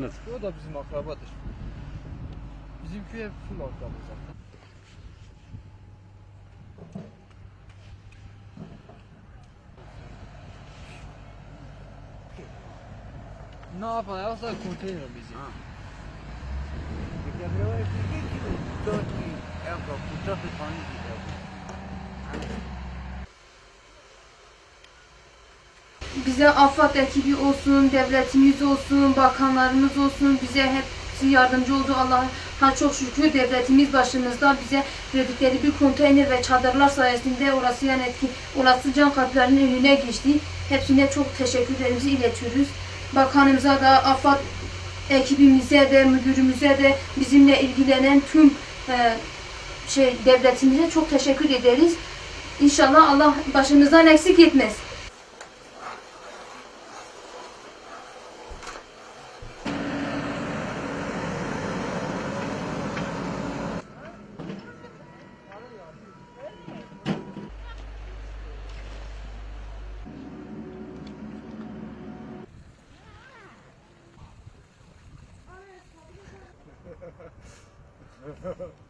Anladım. O da bizim ein bisschen. hep full akraba zaten. Ne yapacağız? Konteyner bizim. Ha. Dört, en çok ein bisschen tane gidiyor. Bize AFAD ekibi olsun, devletimiz olsun, bakanlarımız olsun bize hepsi yardımcı oldu. Allah'a çok şükür devletimiz başımızda bize verdikleri bir konteyner ve çadırlar sayesinde orası yani etki, olası can kalplerinin önüne geçti. Hepsine çok teşekkürlerimizi iletiyoruz. Bakanımıza da AFAD ekibimize de müdürümüze de bizimle ilgilenen tüm e, şey devletimize çok teşekkür ederiz. İnşallah Allah başımızdan eksik etmez. Ha ha ha.